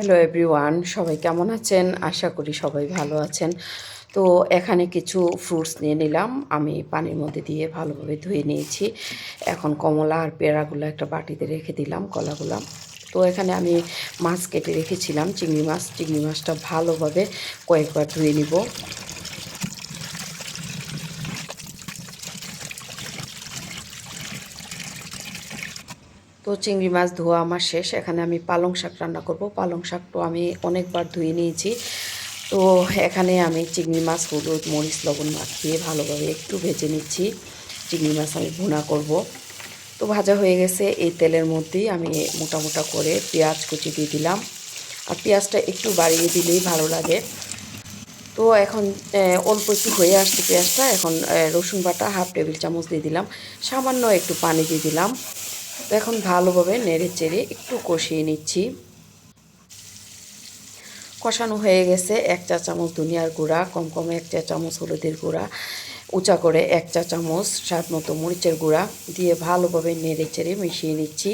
Hello everyone সবাই কেমন আছেন? আশা করি সবাই ভালো আছেন। তো এখানে কিছু ফ্রুটস নিয়ে নিলাম। আমি পানির মধ্যে দিয়ে ভালোভাবে ধুয়ে নিয়েছি। এখন কমলা আর পেয়ারাগুলো একটা বাটিতে রেখে দিলাম, কলাগুলো। তো এখানে আমি মাছ কেটে রেখেছিলাম, চিংড়ি মাছ। চিংড়ি মাছটা ভালোভাবে কয়েকবার ধুয়ে নিব। তো চিংড়ি মাছ ধোয়া আমার শেষ। এখানে আমি পালং শাক রান্না করব। পালং শাকটা আমি অনেকবার ধুয়ে নিয়েছি। তো এখানে আমি চিংড়ি মাছ, হলুদ, মরিচ, লবণ মাখিয়ে ভালোভাবে একটু ভেজে নিচ্ছি। চিংড়ি মাছ আমি ভুনা করব। তো ভাজা হয়ে গেছে। এই তেলের মধ্যেই আমি মোটা মোটা করে পেঁয়াজ কুচি দিয়ে দিলাম। আর পেঁয়াজটা একটু বাড়িয়ে দিলেই ভালো লাগে। তো এখন অল্প একটু হয়ে আসছে পেঁয়াজটা। এখন রসুন বাটা হাফ টেবিল চামচ দিয়ে দিলাম। সামান্য একটু পানি দিয়ে দিলাম। তো এখন ভালোভাবে নেড়ে চেড়ে একটু কষিয়ে নিচ্ছি। কষানো হয়ে গেছে এক চা চামচ ধনিয়ার গুঁড়া, কম কম এক চা চামচ হলুদের গুঁড়া, উঁচা করে এক চা চামচ স্বাদ মতো মরিচের গুঁড়া দিয়ে ভালোভাবে নেড়ে চেড়ে মিশিয়ে নিচ্ছি।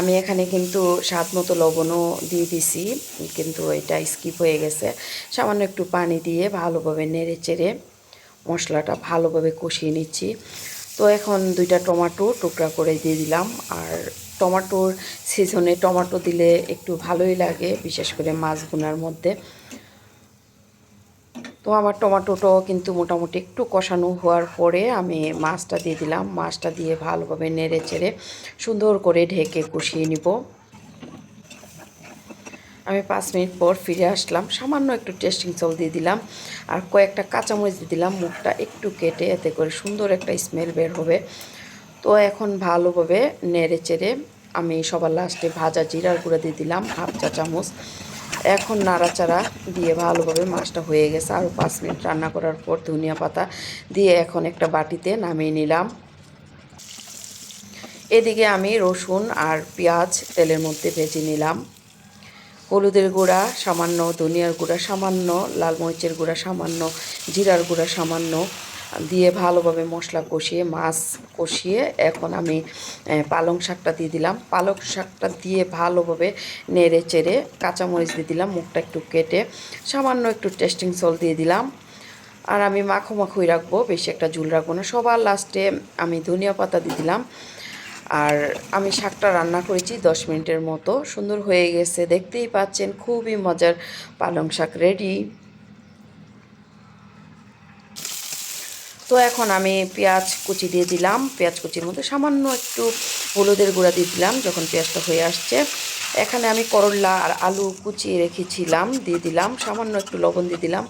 আমি এখানে কিন্তু স্বাদ মতো লবণও দিয়ে দিছি, কিন্তু এটা স্কিপ হয়ে গেছে। সামান্য একটু পানি দিয়ে ভালোভাবে নেড়ে চেড়ে মশলাটা ভালোভাবে কষিয়ে নিচ্ছি। তো এখন দুইটা টমাটো টুকরা করে দিয়ে দিলাম, আর টমাটোর সিজনে টমাটো দিলে একটু ভালোই লাগে, বিশেষ করে মাছ বোনার মধ্যে। আমার টমাটোটাও কিন্তু মোটামুটি একটু কষানো হওয়ার পরে আমি মাছটা দিয়ে দিলাম। মাছটা দিয়ে ভালোভাবে নেড়ে চেড়ে সুন্দর করে ঢেকে কষিয়ে নিব। আমি পাঁচ মিনিট পর ফিরে আসলাম। সামান্য একটু টেস্টিং সল দিয়ে দিলাম আর কয়েকটা কাঁচামরিচ দিয়ে দিলাম। মুখটা একটু কেটে এতে করে সুন্দর একটা স্মেল বের হবে। তো এখন ভালোভাবে নেড়ে চেড়ে আমি সবার লাস্টে ভাজা জিরার গুঁড়া দিয়ে দিলাম, হাফ চা চামচ। এখন নাড়াচাড়া দিয়ে ভালোভাবে মাছটা হয়ে গেছে। আরও পাঁচ মিনিট রান্না করার পর ধনিয়া পাতা দিয়ে এখন একটা বাটিতে নামিয়ে নিলাম। এদিকে আমি রসুন আর পেঁয়াজ তেলের মধ্যে ভেজে নিলাম। হলুদের গুঁড়া, সামান্য ধনিয়ার গুঁড়া, সামান্য লাল মরিচের গুঁড়া, সামান্য জিরার গুঁড়া, সামান্য দিয়ে ভালোভাবে মশলা কষিয়ে, মাছ কষিয়ে এখন আমি পালং শাকটা দিয়ে দিলাম। পালং শাকটা দিয়ে ভালোভাবে নেড়ে চেড়ে কাঁচামরিচ দিয়ে দিলাম, মুখটা একটু কেটে সামান্য একটু টেস্টিং সল দিয়ে দিলাম। আর আমি মাখো মাখোই রাখব, বেশি একটা ঝুল রাখব না। সবার লাস্টে আমি ধনিয়া পাতা দিয়ে দিলাম। আর আমি শাকটা রান্না করেছি দশ মিনিটের মতো। সুন্দর হয়ে গেছে, দেখতেই পাচ্ছেন, খুবই মজার পালং শাক রেডি তো এখন আমি পেঁয়াজ কুচি দিয়ে দিলাম। পেঁয়াজ কুচির মধ্যে সামান্য একটু হলুদের গুঁড়া দিয়ে দিলাম যখন পেঁয়াজটা হয়ে আসছে। এখানে আমি করল্লা আর আলু কুচিয়ে রেখেছিলাম, দিয়ে দিলাম। সামান্য একটু লবণ দিয়ে দিলাম।